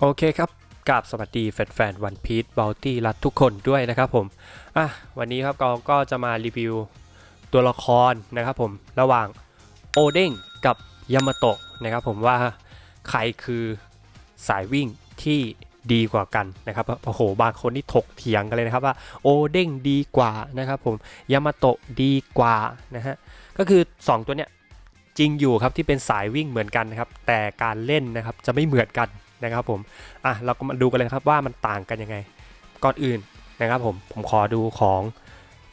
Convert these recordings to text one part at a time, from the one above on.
โอเคครับกราบสวัสดีแฟนๆวันพี e บ o ลตี้รัดทุกคนด้วยนะครับผมอะวันนี้ครับเราก็จะมารีวิวตัวละครนะครับผมระหว่างโอเด้งกับยามาโตะนะครับผมว่าใครคือสายวิ่งที่ดีกว่ากันนะครับโอ้โหบางคนนี่ถกเถียงกันเลยนะครับว่าโอเด้งดีกว่านะครับผมยามาโตะดีกว่านะฮะก็คือ 2 ตัวเนี้ยจริงอยู่ครับที่เป็นสายวิ่งเหมือนกันนะครับแต่การเล่นนะครับจะไม่เหมือนกัน นะครับผมอะเราก็มาดูกันเลยครับว่ามันต่างกันยังไง ก่อนอื่นนะครับผมผมขอดูของ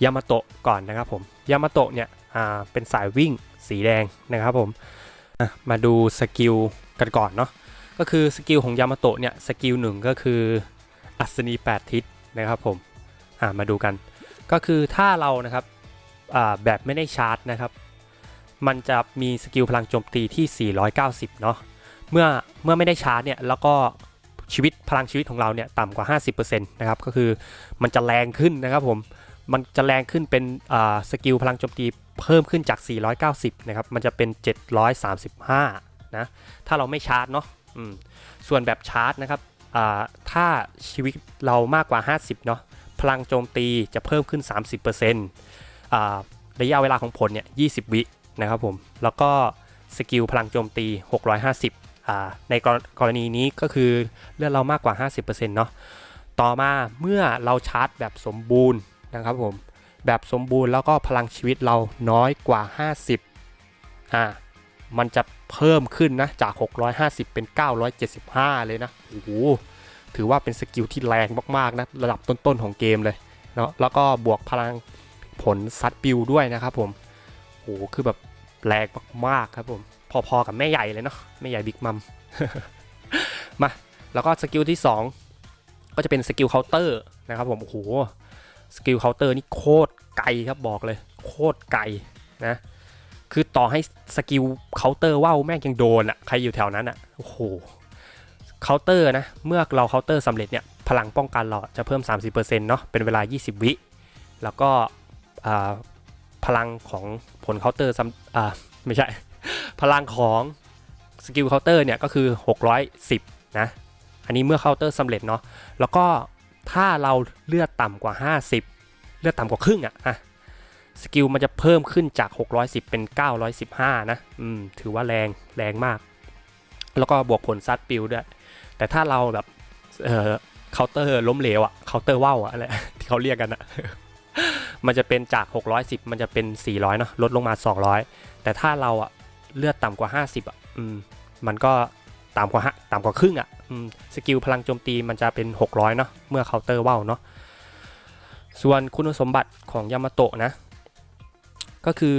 ยามาโตะก่อนนะครับผมยามาโตะเนี่ยอ่าเป็นสายวิ่งสีแดงนะครับผมมาดูสกิลกันก่อนเนาะก็คือสกิลของยามาโตะเนี่ยสกิลหนึ่งก็คืออัศนี 8 ทิศนะครับผมอ่ามาดูกันก็คือถ้าเรานะครับอ่าแบบไม่ได้ชาร์จนะครับ มันจะมีสกิลพลังโจมตีที่ 490 เนาะ เมื่อเมื่อไม่ได้ชาร์จเนี่ยแล้วก็ชีวิตพลังชีวิตของเราเนี่ยต่ำกว่า 50%นะครับก็คือมันจะแรงขึ้นนะครับผมมันจะแรงขึ้นเป็นสกิลพลังโจมตีเพิ่มขึ้นจาก 490 นะครับ มันจะเป็น 735 นะ ถ้าเราไม่ชาร์จเนาะส่วนแบบชาร์จนะครับ ถ้าชีวิตเรามากกว่า 50 เนาะ พลังโจมตีจะเพิ่มขึ้น 30%ระยะเวลาของผลเนี่ย 20 วินะครับผม แล้วก็สกิลพลังโจมตี 650 ในกรณีนี้ก็คือเลือดเรามากกว่า 50%เนาะต่อมาเมื่อเราชาร์จแบบสมบูรณ์นะครับผมแบบสมบูรณ์แล้วก็พลังชีวิตเราน้อยกว่า 50อ่ามันจะเพิ่มขึ้นนะจาก 650 เป็น 975 เลยนะโอ้โหถือว่าเป็นสกิลที่แรงมากๆนะระดับต้นๆของเกมเลยเนาะแล้วก็บวกพลังผลซัดปิวด้วยนะครับผมโอ้โหคือแบบแรงมากๆครับผม พอๆกับแม่ใหญ่เลยเนาะแม่ใหญ่บิ๊กมัมมาแล้วก็สกิลที่ 2 ก็จะเป็นสกิลเคาน์เตอร์นะครับผมโอ้โหสกิลเคาน์เตอร์นี่โคตรไกลครับบอกเลย โคตรไกลนะคือต่อให้สกิลเคาน์เตอร์ว่าวแม่งยังโดนอะใครอยู่แถวนั้นอะโอ้โหเคาน์เตอร์นะเมื่อเราเคาน์เตอร์สำเร็จเนี่ยพลังป้องกันเราจะเพิ่ม 30%เนาะเป็นเวลา 20 วิแล้วก็พลังของผลเคาน์เตอร์ไม่ใช่ พลังของสกิลเคาน์เตอร์เนี่ยก็คือ 610 นะ อันนี้เมื่อเคาน์เตอร์สำเร็จเนาะ แล้วก็ถ้าเราเลือดต่ำกว่า 50 เลือดต่ำกว่าครึ่งอะอะสกิลมันจะเพิ่มขึ้นจาก 610 เป็น 915 นะ อืม ถือว่าแรง แรงมาก แล้วก็บวกผลซัดปิวด้วย แต่ถ้าเราแบบ เอ่อเคาน์เตอร์ล้มเหลวอะเคาน์เตอร์ว่าวอะอะไรที่เขาเรียกกันอะมันจะเป็นจาก 610 มันจะเป็น 400 เนาะ ลดลงมา 200 แต่ถ้าเราอะ เลือดต่ำกว่า 50อะอืมมันก็ต่ำกว่าต่ำกว่าครึ่งอะอืมสกิลพลังโจมตีมันจะเป็น 600 เนาะเมื่อเคาน์เตอร์ว่าวเนาะส่วนคุณสมบัติของยามาโตะนะ ก็คือ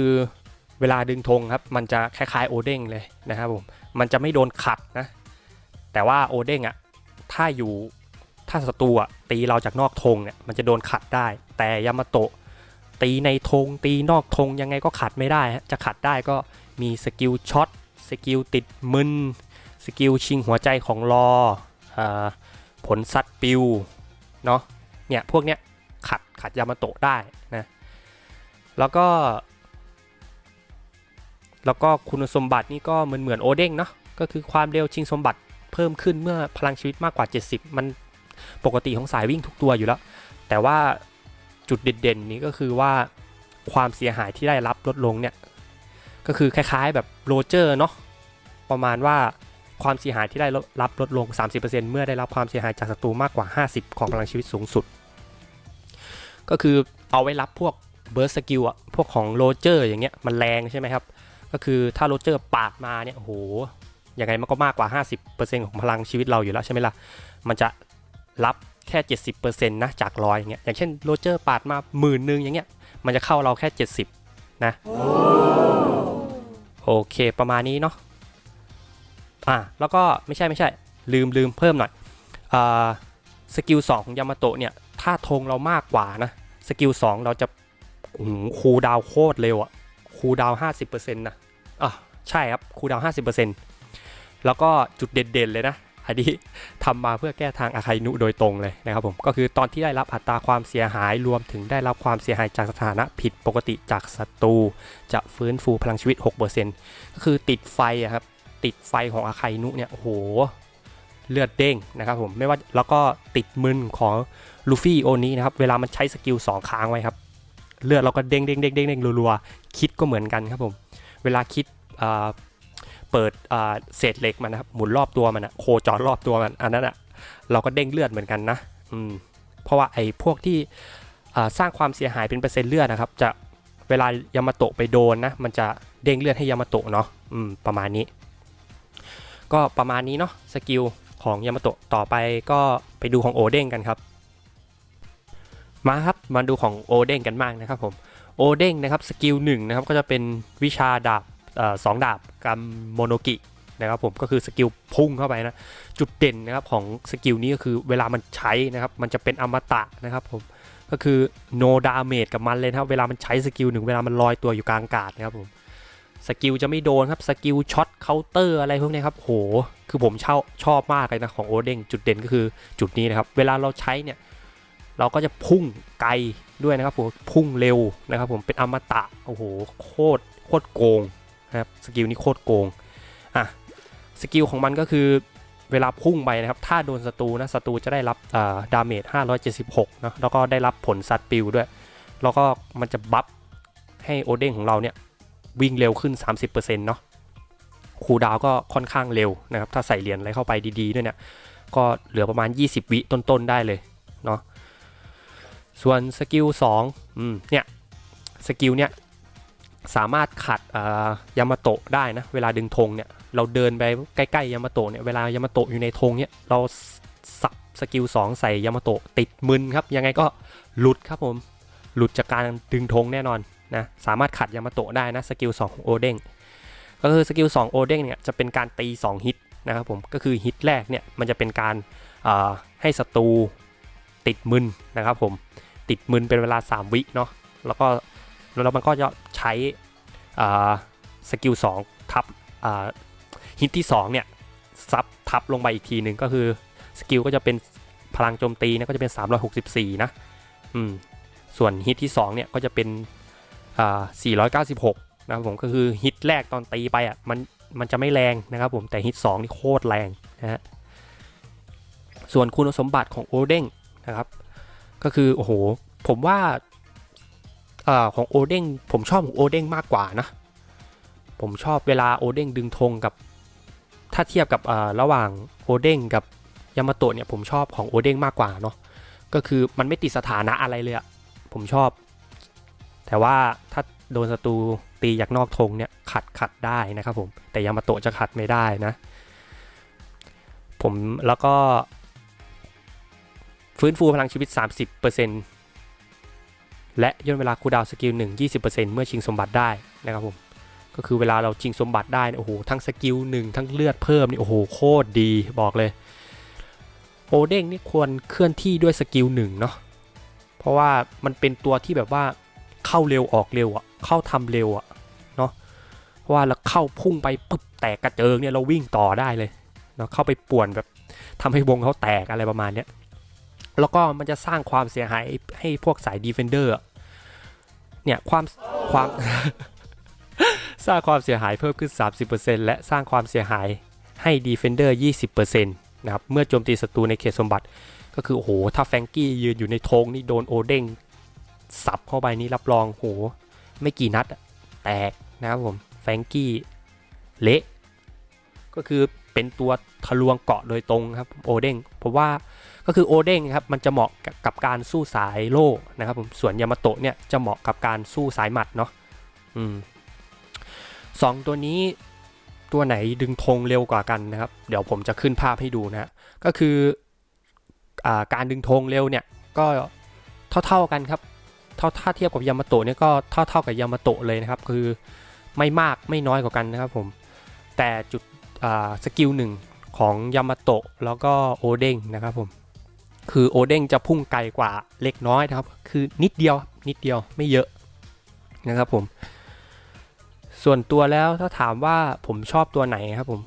เวลาดึงธงครับ มันจะคล้ายๆโอเด้งเลยนะครับผมมันจะไม่โดนขัดนะ แต่ว่าโอเด้งอะถ้าอยู่ถ้าศัตรูอะตีเราจากนอกธงเนี่ยมันจะโดนขัดได้ แต่ยามาโตะตีในธงตีนอกธงยังไงก็ขัดไม่ได้ จะขัดได้ก็ มีสกิลช็อตสกิลติดมึนสกิลชิงหัวใจของรออผลซัดปิวเนาะเนี่ยพวกเนี้ยขัดขัดยามาโตะได้นะแล้วก็ แล้วก็คุณสมบัตินี่ก็เหมือนเหมือนโอเด้งเนาะก็คือความเร็วชิงสมบัติเพิ่มขึ้นเมื่อพลังชีวิตมากกว่า 70 มันปกติของสายวิ่งทุกตัวอยู่แล้ว แต่ว่าจุดเด่นๆนี้ก็คือว่าความเสียหายที่ได้รับลดลงเนี่ย ก็คือคล้ายๆแบบโรเจอร์เนาะประมาณว่าความเสียหายที่ได้รับลดลง 30%เมื่อได้รับความเสียหายจากศัตรูมากกว่า 50 ของพลังชีวิตสูงสุด ก็คือเอาไว้รับพวกเบิร์สสกิลอะพวกของโรเจอร์อย่างเงี้ยมันแรงใช่ไหมครับ ก็คือถ้าโรเจอร์ปาดมาเนี่ยโอ้โหยังไงมันก็มากกว่า 50%ของพลังชีวิตเราอยู่แล้วใช่ไหมล่ะ มันจะรับแค่ 70%นะจากร้อยอย่างเงี้ยอย่างเช่นโรเจอร์ปาดมาหมื่นนึงอย่างเงี้ยมันจะเข้าเราแค่ 70 นะโอเคประมาณนี้เนาะอะแล้วก็ไม่ใช่ไม่ใช่ลืมลืมเพิ่มหน่อยอ่าสกิลสองของยามาโตะเนี่ยถ้าธงเรามากกว่านะสกิลสองเราจะคูดาวโคตรเร็วอะคูดาวห้าสิบเปอร์เซ็นต์นะอะใช่ครับคูดาวห้าสิบเปอร์เซ็นต์แล้วก็จุดเด่นๆเลยนะ อันนี้ทำมาเพื่อแก้ทางอาคานุโดยตรงเลยนะครับผมก็คือตอนที่ได้รับอัตราความเสียหายรวมถึงได้รับความเสียหายจากสถานะผิดปกติจากศัตรูจะฟื้นฟูพลังชีวิต 6%ก็คือติดไฟครับติดไฟของอาคานุเนี่ยโอ้โหเลือดเด้งนะครับผมไม่ว่าแล้วก็ติดมึนของลูฟี่โอนี้นะครับเวลามันใช้สกิลสองค้างไว้ครับเลือดเราก็เด้งเด้งเด้งเด้งเด้งรัวๆคิดก็เหมือนกันครับผมเวลาคิด เปิดเศษเหล็กมันนะครับหมุนรอบตัวมันอะโคจรรอบตัวมันอันนั้นอะเราก็เด้งเลือดเหมือนกันนะอืมเพราะว่าไอ้พวกที่สร้างความเสียหายเป็นเปอร์เซ็นต์เลือดนะครับ จะเวลายามาโตะไปโดนนะมันจะเด้งเลือดให้ยามาโตะเนาะอืมประมาณนี้ ก็ประมาณนี้เนาะสกิลของยามาโตะต่อไปก็ไปดูของโอเด้งกันครับ มาครับมาดูของโอเด้งกันบ้างนะครับผมโอเด้งนะครับสกิลหนึ่งนะครับก็จะเป็นวิชาดาบ สองดาบกัมโมโนกินะครับผมก็คือสกิลพุ่งเข้าไปนะจุดเด่นนะครับของสกิลนี้ก็คือเวลามันใช้นะครับมันจะเป็นอมตะนะครับผมก็คือ no damage กับมันเลยครับเวลามันใช้สกิลหนึ่งเวลามันลอยตัวอยู่กลางอากาศนะครับผมสกิลจะไม่โดนครับสกิลช็อตเคาน์เตอร์อะไรพวกนี้ครับโหคือผมชอบชอบมากเลยนะของโอเด้งจุดเด่นก็คือจุดนี้นะครับเวลาเราใช้เนี่ยเราก็จะพุ่งไกลด้วยนะครับผมพุ่งเร็วนะครับผมเป็นอมตะโอ้โหโคตรโคตรโกง นะครับสกิลนี้โคตรโกงอะสกิลของมันก็คือเวลาพุ่งไปนะครับ ถ้าโดนศัตรูนะศัตรูจะได้รับอ่าดาเมจ 576นะแล้วก็ได้รับผลซัดปิวด้วย แล้วก็มันจะบัฟให้โอเด้งของเราเนี่ยวิ่งเร็วขึ้น 30%เนาะคูลดาวก็ค่อนข้างเร็วนะครับ ถ้าใส่เหรียญอะไรเข้าไปดีๆด้วยเนี่ยก็เหลือประมาณ 20 วิต้นๆได้เลยเนาะส่วนสกิล2อืมเนี่ยสกิลเนี่ย สามารถขัดยามาโตะได้นะ เวลาดึงธงเนี่ย เราเดินไปใกล้ๆยามาโตะเนี่ย เวลายามาโตะอยู่ในธงเนี่ย เราสับสกิล2ใส่ยามาโตะติดมึนครับ ยังไงก็หลุดครับผม หลุดจากการดึงธงแน่นอนนะ สามารถขัดยามาโตะได้นะ สกิล2ของโอเด้ง ก็คือสกิล2โอเด้งเนี่ยจะเป็นการตี 2 ฮิตนะครับผม ก็คือฮิตแรกเนี่ยมันจะเป็นการให้ศัตรูติดมึนนะครับผม ติดมึนเป็นเวลา 3 วิเนาะ แล้วก็แล้วมันก็จะ ช้สกิล2ทับฮิตที่2เนี่ยซับทับลงไปอีกทีหนึ่งก็คือสกิลก็จะเป็นพลังโจมตีนะก็จะเป็น 364 นะอืมส่วนฮิตที่2เนี่ยก็จะเป็นอ่า496 นะครับผมก็คือฮิตแรกตอนตีไปอะมันมันจะไม่แรงนะครับผมแต่ฮิต2นี่โคตรแรงนะฮะส่วนคุณสมบัติของโอเด้งนะครับก็คือโอ้โหผมว่า อของโอเด้งผมชอบของโอเด้งมากกว่านะ ผมชอบเวลาโอเด้งดึงธงกับ ถ้าเทียบกับระหว่างโอเด้งกับยามาโตะเนี่ยผมชอบของโอเด้งมากกว่าเนาะก็คือมันไม่ติดสถานะอะไรเลยอะผมชอบ แต่ว่าถ้าโดนศัตรูตีจากนอกธงเนี่ยขัดขัดได้นะครับผมแต่ยามาโตะจะขัดไม่ได้นะ ผมแล้วก็ฟื้นฟูพลังชีวิต 30% และย่นเวลาคูดาวสกิล1 20%เมื่อชิงสมบัติได้นะครับผมก็คือเวลาเราชิงสมบัติได้โอ้โหทั้งสกิล1ทั้งเลือดเพิ่มนี่โอ้โหโคตรดีบอกเลยโอเด้งนี่ควรเคลื่อนที่ด้วยสกิล1เนาะเพราะว่ามันเป็นตัวที่แบบว่าเข้าเร็วออกเร็วอะเข้าทำเร็วอะเนาะเพราะว่าเราเข้าพุ่งไปปุ๊บแตกกระเจิงเนี่ยเราวิ่งต่อได้เลยเนาะเข้าไปป่วนแบบทำให้วงเขาแตกอะไรประมาณเนี้ย แล้วก็มันจะสร้างความเสียหายให้พวกสายดีเฟนเดอร์เนี่ยความความสร้างความเสียหายเพิ่มขึ้น 30%และสร้างความเสียหายให้ดีเฟนเดอร์20%นะครับเมื่อโจมตีศัตรูในเขตสมบัติ ก็คือโอ้โหถ้าแฟงกี้ยืนอยู่ในธงนี่โดนโอเด้งสับเข้าไปนี่รับรองโหไม่กี่นัดแตกนะครับผมแฟงกี้เละก็คือเป็นตัวทะลวงเกาะโดยตรงครับโอเด้งผมว่า ก็คือโอเด้งครับมันจะเหมาะกับการสู้สายโล่นะครับผมส่วนยามาโตะเนี่ยจะเหมาะกับการสู้สายหมัดเนาะอืมสองตัวนี้ตัวไหนดึงธงเร็วกว่ากันนะครับ เดี๋ยวผมจะขึ้นภาพให้ดูนะก็คืออการดึงธงเร็วเนี่ยก็เท่าๆกันครับเท่าถ้าเทียบกับยามาโตะเนี่ยก็เท่าเท่ากับยามาโตะเลยนะครับ คือไม่มากไม่น้อยกว่ากันนะครับผมแต่จุดสกิลหนึ่งของยามาโตะแล้วก็โอเด้งนะครับผม คือโอเด้งจะพุ่งไกลกว่าเล็กน้อยนะครับ คือนิดเดียวนิดเดียวไม่เยอะนะครับผม ส่วนตัวแล้วถ้าถามว่าผมชอบตัวไหนครับผม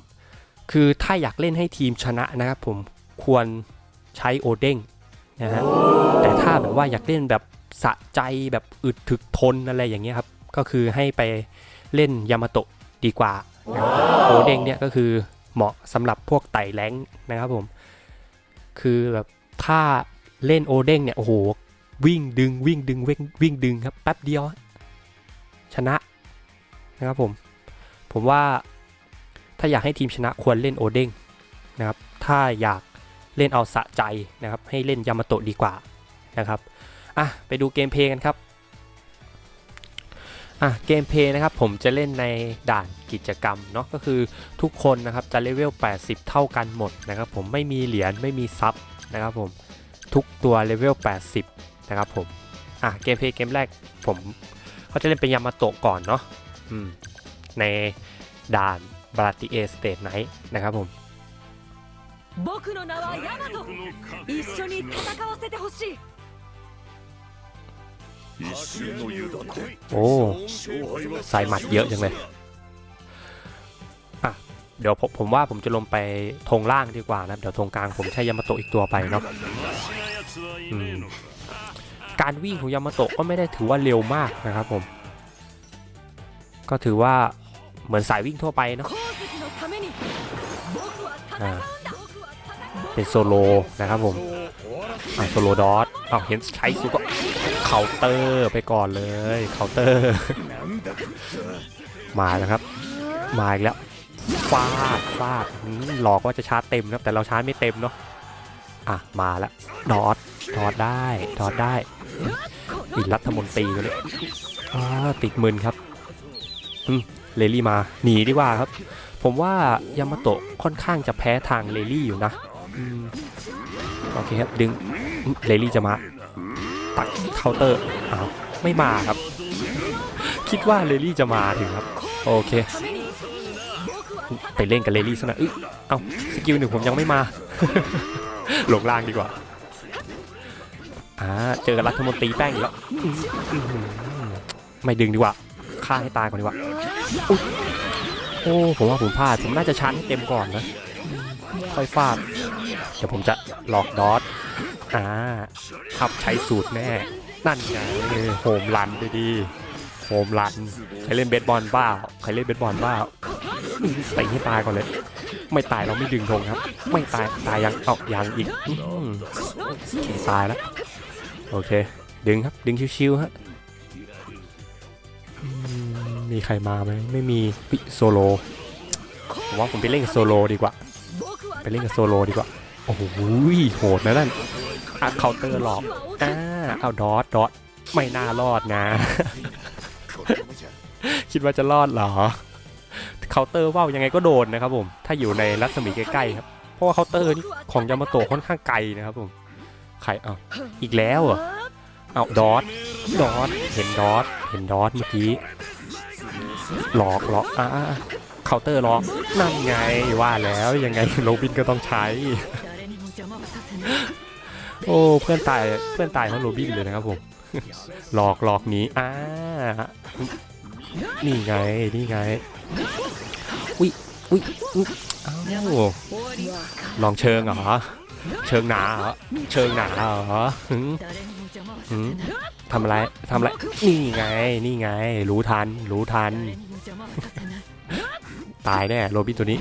คือถ้าอยากเล่นให้ทีมชนะนะครับผมควรใช้โอเด้งนะฮะแต่ถ้าแบบว่าอยากเล่นแบบสะใจแบบอึดถึกทนอะไรอย่างเงี้ยครับ ก็คือให้ไปเล่นยามาโตะดีกว่า โอเด้งเนี่ยก็คือเหมาะสำหรับพวกไต่แรงนะครับผม คือแบบ ถ้าเล่นโอเด้งเนี่ยโอ้โหวิ่งดึงวิ่งดึงวิ่งวิ่งดึงครับแป๊บเดียว ชนะนะครับผม ผมว่าถ้าอยากให้ทีมชนะควรเล่นโอเด้งนะครับ ถ้าอยากเล่นเอาสะใจนะครับ ให้เล่นยามาโตะดีกว่านะครับอะไปดูเกมเพย์กันครับอะเกมเพย์นะครับผมจะเล่นในด่านกิจกรรมเนาะก็คือทุกคนนะครับจะเลเวล 80 เท่ากันหมดนะครับผมไม่มีเหรียญไม่มีซับ นะครับผมทุกตัวเลเวล 80 นะครับผมอ่ะเกมเพลย์เกมแรกผมเขาจะเล่นเป็นยามาโตะก่อนเนาะอืมในด่านบราติเอสเตทไนท์นะครับผม 僕の名はヤマト一緒に戦わせてほしい一瞬の油断で โอ้ 勝敗は ใส่หมัดเยอะจังเลย อ่ะ เดี๋ยวผมว่าผมจะลงไปธงล่างดีกว่านะเดี๋ยวธงกลางผมใช้ยามาโตอีกตัวไปเนาะการวิ่งของยามาโตก็ไม่ได้ถือว่าเร็วมากนะครับผม ก็ถือว่าเหมือนสายวิ่งทั่วไปเนาะเป็นโซโลนะครับผมโซโลดอสเอาเห็นใช้สุก็เคาน์เตอร์ไปก่อนเลยเคาน์เตอร์ มาแล้วครับ มาอีกแล้ว ฟาดฟาดหลอกว่าจะชาร์จเต็มครับแต่เราชาร์จไม่เต็มเนาะอะมาละดอทดอทได้ดอทได้อีรัฐมนตรีเลยอ่าติดมืนครับเลลี่มาหนีดีกว่าครับ ผมว่ายามาโตะค่อนข้างจะแพ้ทางเลลี่อยู่นะโอเคครับดึงเลลี่จะมาตักเคาน์เตอร์อ้าวไม่มาครับ คิดว่าเลลี่จะมาถึงครับ โอเค ไปเล่นกับเลลี่ซะหน่อยเอ้าสกิลหนึ่งผมยังไม่มาหลงล่างดีกว่าอ่าเจอรัฐมนตรีแป้งอีกแล้วไม่ดึงดีกว่าฆ่าให้ตายก่อนดีกว่าโอ้ผมว่าผมพลาดผมน่าจะชาร์จให้เต็มก่อนนะค่อยฟาดเดี๋ยวผมจะหลอกดอทอ่าขับใช้สูตรแน่นั่นไงโฮมรันดีดีโฮมรันใครเล่นเบสบอลบ้าใครเล่นเบสบอลบ้า ตีให้ตายก่อนเลย ไม่ตายเราไม่ดึงธงครับ ไม่ตายตายยังเอายังอีกตายแล้วโอเค ดึงครับดึงชิวๆฮะมีใครมาไหมไม่มีเฮ้ยโซโลผมว่าผมไปเล่นกับโซโลดีกว่า ไปเล่นกับโซโลดีกว่า โอ้โหโหดนะนั่นอะเคาน์เตอร์หลอกอ่าเอาดอทดอทไม่น่ารอดนะ คิดว่าจะรอดเหรอ เคาน์เตอร์ว่าวยังไงก็โดนนะครับผมถ้าอยู่ในรัศมีใกล้ๆครับเพราะว่าเคาน์เตอร์นี่ของยามาโตะค่อนข้างไกลนะครับผมใครเอาอีกแล้วเหรอเอาดอทดอทเห็นดอทเห็นดอทเมื่อกี้หลอกหลอกอ่าเคาน์เตอร์หลอกนั่นไงว่าแล้วยังไงโรบินก็ต้องใช้ โอ้เพื่อนตายเพื่อนตายเพราะโรบินเลยนะครับผมหลอกหลอกนี้อ่า นี่ไง นี่ไง อุ้ยอุ้ยอา้ยอ้าวลองเชิงเหรอ เชิงหนาเหรอ เชิงหนาเหรอทำอะไรทำอะไร นี่ไง นี่ไง รู้ทัน รู้ทัน ตายแน่โรบินตัวนี้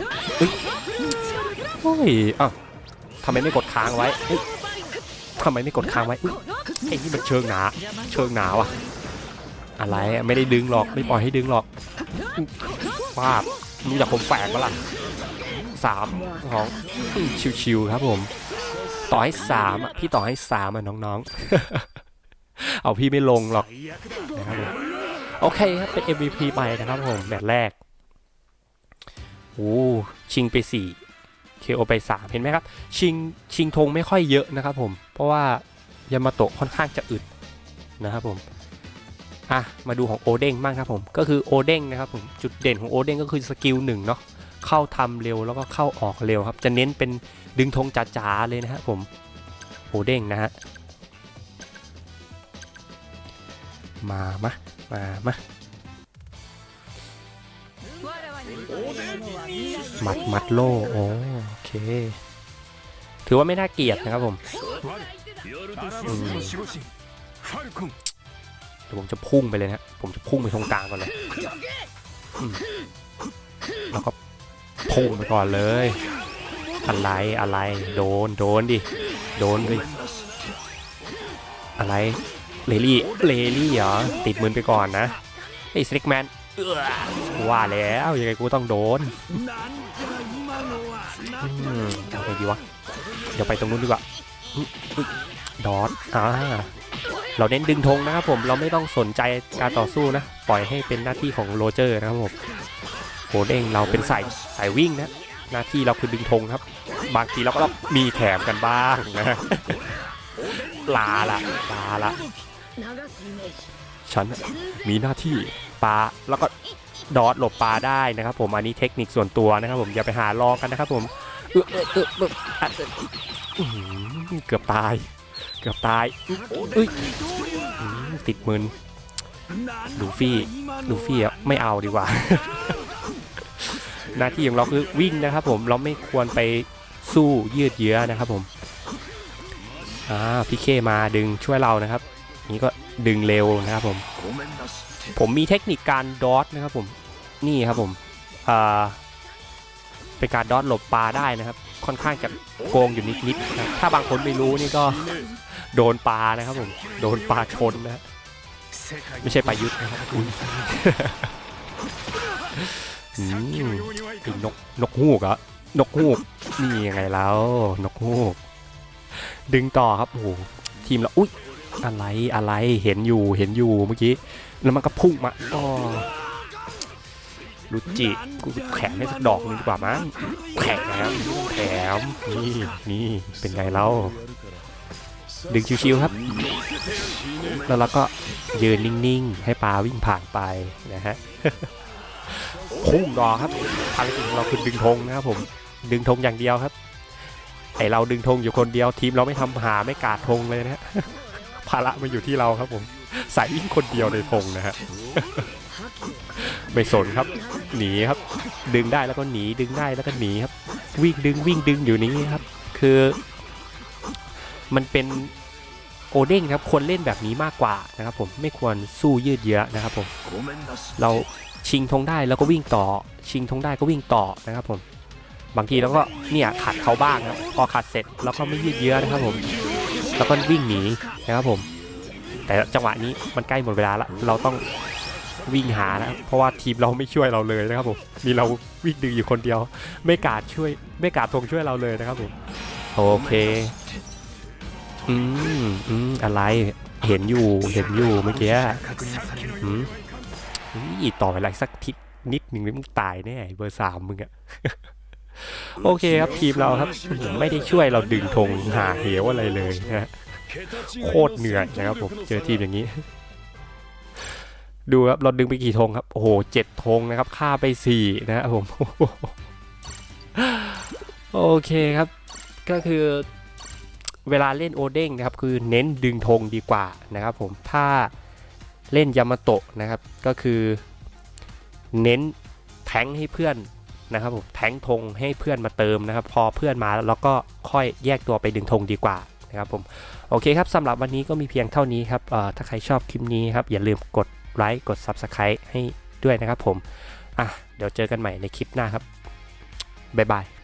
โอ้ยอ้าวทำไมไม่กดค้างไว้ทำไมไม่กดค้างไว้ไอ้นี่มันเชิงหนา เชิงหนาว่ะ อะไรไม่ได้ดึงหรอกไม่ปล่อยให้ดึงหรอกฟาบรู้จักผมแฝงปะล่ะสามสองชิวๆครับผม ต่อให้สามพี่ต่อให้สามอะน้องๆ เอาพี่ไม่ลงหรอกนะครับผมโอเคครับเป็น MVP ไปนะครับผมแมตช์แรกโอ้ชิงไปสี่ KO ไปสามเห็นไหมครับ ชิงชิงธงไม่ค่อยเยอะนะครับผม เพราะว่ายามาโตะค่อนข้างจะอึดนะครับผม อะมาดูของโอเด้งบ้างครับผมก็คือโอเด้งนะครับผมจุดเด่นของโอเด้งก็คือสกิลหนึ่งเนาะเข้าทำเร็วแล้วก็เข้าออกเร็วครับ จะเน้นเป็นดึงธงจ๋าๆเลยนะครับผมโอเด้งนะฮะมามะมามะหมัดหมัดโล่โอเค ถือว่าไม่น่าเกียดนะครับผม ดี๋ยวผมจะพุ่งไปเลยนะผมจะพุ่งไปตรงกลางก่อนเลยแล้วก็พุ่งไปก่อนเลย อะไรอะไรโดนโดนดิโดนดิอะไรเลลี่เลลี่เหรอติดมือไปก่อนนะไอ้สลิกแมนว่าแล้วยังไงกูต้องโดนเอาไดีวะเดี๋ยวไปตรงนู้นดีกว่าดอดอ่า เราเน้นดึงธงนะครับผมเราไม่ต้องสนใจการต่อสู้นะ ปล่อยให้เป็นหน้าที่ของโรเจอร์นะครับผมโหเด้งเราเป็นสายสายวิ่งนะหน้าที่เราคือดึงธงครับ บางทีเราก็ต้องมีแถมกันบ้างนะลาละลาละฉันมีหน้าที่ปลาแล้วก็ดอทหลบปลาได้นะครับ ผมอันนี้เทคนิคส่วนตัวนะครับผมอย่าไปหาลองกันนะครับผมเกือบตาย เกือบตายอุ้ยติดมืนลูฟี่ลูฟี่อะไม่เอาดีกว่า หน้าที่ของเราคือวิ่งนะครับผมเราไม่ควรไปสู้ยืดเยื้อนะครับผมอ่าพี่เคมาดึงช่วยเรานะครับ นี่ก็ดึงเร็วนะครับผม ผมมีเทคนิคการดอทนะครับผมนี่ครับผมอ่าเป็นการดอทหลบปลาได้นะครับ ค่อนข้างจะโกงอยู่นิดๆนะถ้าบางคนไม่รู้นี่ก็ โดนปลานะครับผม โดนปลาชนนะไม่ใช่ปลายุทธนะครับอุ้ยนกนกฮูกอะนกฮูกนี่ยังไงแล้ว นกฮูก ดึงต่อครับโอ้ทีมเราอุ้ยอะไรอะไรเห็นอยู่เห็นอยู่เมื่อกี้ แล้วมันก็พุ่งมาก็อรุจิกูแขมให้สักดอกนึงดีกว่ามั้งแขนแขมนี่นี่เป็นไงเล่า ดึงชิวๆครับ แล้วเราก็ยืนนิ่งๆ ให้ปลาวิ่งผ่านไปนะฮะพุ่งรอครับภารกิจของเราคือดึงธงนะครับผม ดึงธงอย่างเดียวครับ ไอเราดึงธงอยู่คนเดียวทีมเราไม่ทำหาไม่กาดธงเลยนะฮะภาระมาอยู่ที่เราครับผมใส่วิ่งคนเดียวในธงนะฮะไม่สนครับ หนีครับ ดึงได้แล้วก็หนีดึงได้แล้วก็หนีครับ วิ่งดึงวิ่งดึงอยู่นี้ครับ คือ มันเป็นโอเด้งครับควรเล่นแบบนี้มากกว่านะครับผมไม่ควรสู้ยืดเยอะนะครับผมเราชิงทงได้แล้วก็วิ่งต่อ ชิงทงได้ก็วิ่งต่อนะครับผมบางทีเราก็เนี่ยขัดเขาบ้างครับพอขัดเสร็จแล้วก็ไม่ยืดเยื้อนะครับผมแล้วก็วิ่งหนีนะครับผม แต่จังหวะนี้มันใกล้หมดเวลาแล้วเราต้องวิ่งหานะเพราะว่าทีมเราไม่ช่วยเราเลยนะครับผมมีเราวิ่งดึงอยู่คนเดียว ไม่กาดช่วย ไม่กาดทงช่วยเราเลยนะครับผมโอเค อืมอืมอะไรเห็นอยู่เห็นอยู่เมื่อกี้อืมอีต่อไปอะไรสักทิศนิดหนึ่งนี่มึงตายแน่เบอร์สามมึงอะโอเคครับทีมเราครับไม่ได้ช่วยเราดึงธงหาเหวอะไรเลยนะฮะโคตรเหนื่อยนะครับผมเจอทีมอย่างนี้ ดูครับเราดึงไปกี่ธงครับโอ้โหเจ็ดธงนะครับฆ่าไปสี่นะครับผมโอเคครับ ก็คือ เวลาเล่นโอเด้งนะครับคือเน้นดึงธงดีกว่านะครับผมถ้าเล่นยามาโตะนะครับก็คือเน้นแทงให้เพื่อนนะครับผมแทงธงให้เพื่อนมาเติมนะครับ พอเพื่อนมาแล้วเราก็ค่อยแยกตัวไปดึงธงดีกว่านะครับผมโอเคครับสำหรับวันนี้ก็มีเพียงเท่านี้ครับเอ่อถ้าใครชอบคลิปนี้ครับอย่าลืมกดไลค์กด Subscribe ให้ด้วยนะครับผมอะเดี๋ยวเจอกันใหม่ในคลิปหน้าครับบ๊ายบาย